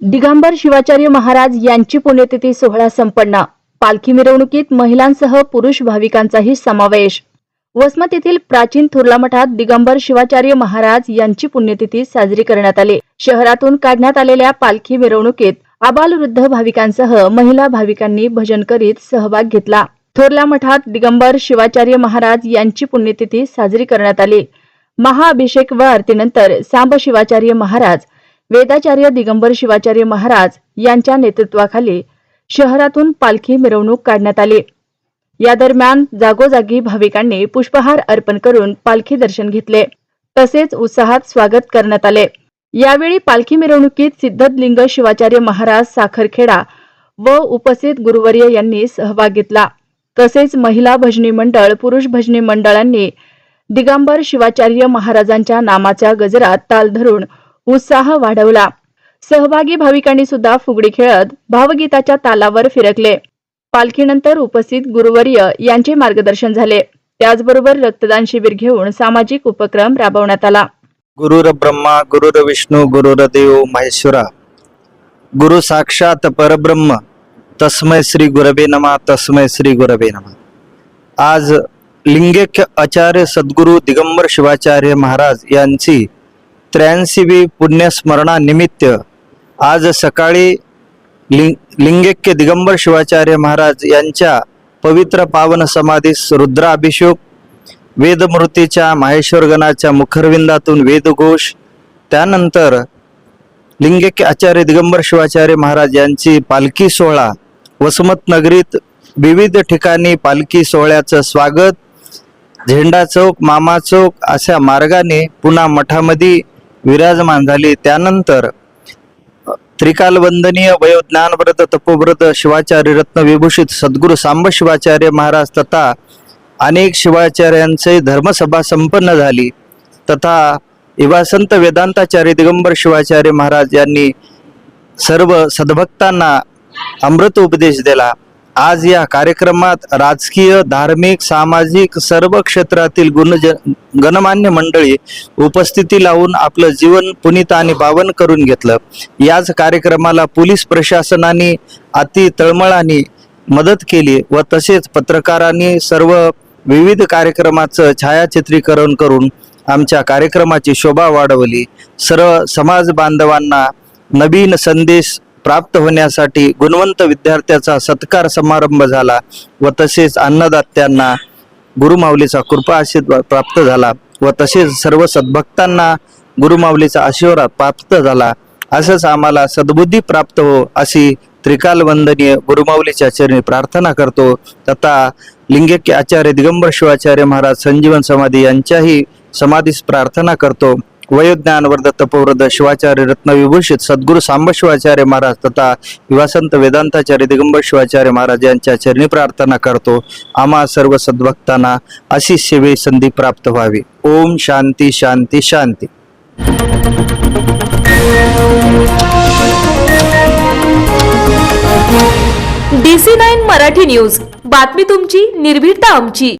दिगंबर शिवाचार्य महाराज यांची पुण्यतिथी सोहळा संपन्न. पालखी मिरवणुकीत महिलांसह पुरुष भाविकांचाही समावेश. वसमत येथील प्राचीन थुर्ला मठात दिगंबर शिवाचार्य महाराज यांची पुण्यतिथी साजरी करण्यात आली. शहरातून काढण्यात आलेल्या पालखी मिरवणुकीत आबालवृद्ध भाविकांसह महिला भाविकांनी भजन करीत सहभाग घेतला. थोरल्या मठात दिगंबर शिवाचार्य महाराज यांची पुण्यतिथी साजरी करण्यात आली. महाअभिषेक व आरतीनंतर सांब शिवाचार्य महाराज वेदाचार्य दिगंबर शिवाचार्य महाराज यांच्या नेतृत्वाखाली शहरातून पालखी मिरवणूक काढण्यात आली. या दरम्यान जागोजागी भाविकांनी पुष्पहार अर्पण करून पालखी दर्शन घेतले. तसेच उत्साहात स्वागत करण्यात आले. यावेळी पालखी मिरवणुकीत सिद्धलिंग शिवाचार्य महाराज साखरखेडा व उपस्थित गुरुवर्य यांनी सहभाग घेतला. तसेच महिला भजनी मंडळ पुरुष भजनी मंडळांनी दिगंबर शिवाचार्य महाराजांच्या नामाच्या गजरात ताल धरून उत्साह वाढवला. सहभागी भाविकांनी सुद्धा फुगडी खेळत भावगीताच्या तालावर फिरकले. पालखीनंतर उपस्थित गुरुवर्य यांचे मार्गदर्शन झाले. त्याचबरोबर रक्तदान शिबिर घेऊन सामाजिक उपक्रम राबवण्यात आला. गुरुर ब्रह्मा गुरुर विष्णू गुरुर देव महेश्वरा. गुरु साक्षात परब्रह्म. तस्मै श्री गुरबे नमा तस्मै श्री गुरबे नमा. आज लिंगेख्य आचार्य सद्गुरु दिगंबर शिवाचार्य महाराज यांची त्र्याऐंशीवी पुण्यस्मरणानिमित्त आज सकाळी लिंग लिंगेक्य दिगंबर शिवाचार्य महाराज यांच्या पवित्र पावन समाधीस रुद्राभिषेक वेदमूर्तीच्या माहेश्वरगणाच्या मुखरविंदातून वेदघोष त्यानंतर लिंगेक्य आचार्य दिगंबर शिवाचार्य महाराज यांची पालखी सोहळा वसमत नगरीत विविध ठिकाणी पालखी सोहळ्याचं स्वागत झेंडा चौक मामा चौक अशा मार्गाने पुन्हा मठामध्ये विराजमान झाली. त्यानंतर त्रिकालवंदनीय वयो ज्ञानव्रत तपोव्रत शिवाचार्य रत्न विभूषित सद्गुरू सांब शिवाचार्य महाराज तथा अनेक शिवाचार्यांचे धर्मसभा संपन्न झाली. तथा इवासंत वेदांताचार्य दिगंबर शिवाचार्य महाराज यांनी सर्व सद्भक्तांना अमृत उपदेश दिला. आज या कार्यक्रमात राजकीय धार्मिक सामाजिक सर्व क्षेत्रातील गुणज गणमान्य मंडळी उपस्थिती लावून आपलं जीवन पुनित आणि पावन करून घेतलं. याच कार्यक्रमाला पोलीस प्रशासनाने अति तळमळाने मदत केली व तसेच पत्रकारांनी सर्व विविध कार्यक्रमाचं छायाचित्रीकरण करून आमच्या कार्यक्रमाची शोभा वाढवली. सर्व समाज बांधवांना नवीन संदेश प्राप्त होण्यासाठी गुणवंत विद्यार्थ्याचा सत्कार समारंभ झाला व तसेच अन्नदात्यांना गुरुमाऊलीचा कृपा आशीर्वाद प्राप्त झाला व तसेच सर्व सद्भक्तांना गुरुमाऊलीचा आशीर्वाद प्राप्त झाला. असंच आम्हाला सद्बुद्धी प्राप्त हो अशी त्रिकालवंदनीय गुरुमाऊलीच्या चरणी प्रार्थना करतो. तथा लिंगेक्य आचार्य दिगंबर शिवाचार्य महाराज संजीवन समाधी यांच्याही समाधीस प्रार्थना करतो. वयोज्ञानवर्ध तपोवृद्ध शिवाचार्य रत्नविभूषित सद्गुरू सांब शिवाचार्य महाराज तथा विवासंत वेदांताचार्य दिगंबर शिवाचार्य महाराज यांच्या चरणी प्रार्थना करतो. आम्हा सर्व सद्भक्तांना अशी सेवे संधी प्राप्त व्हावी. ओम शांती शांती शांती. D C nine Marathi news. बातमी तुमची निर्भीडता आमची.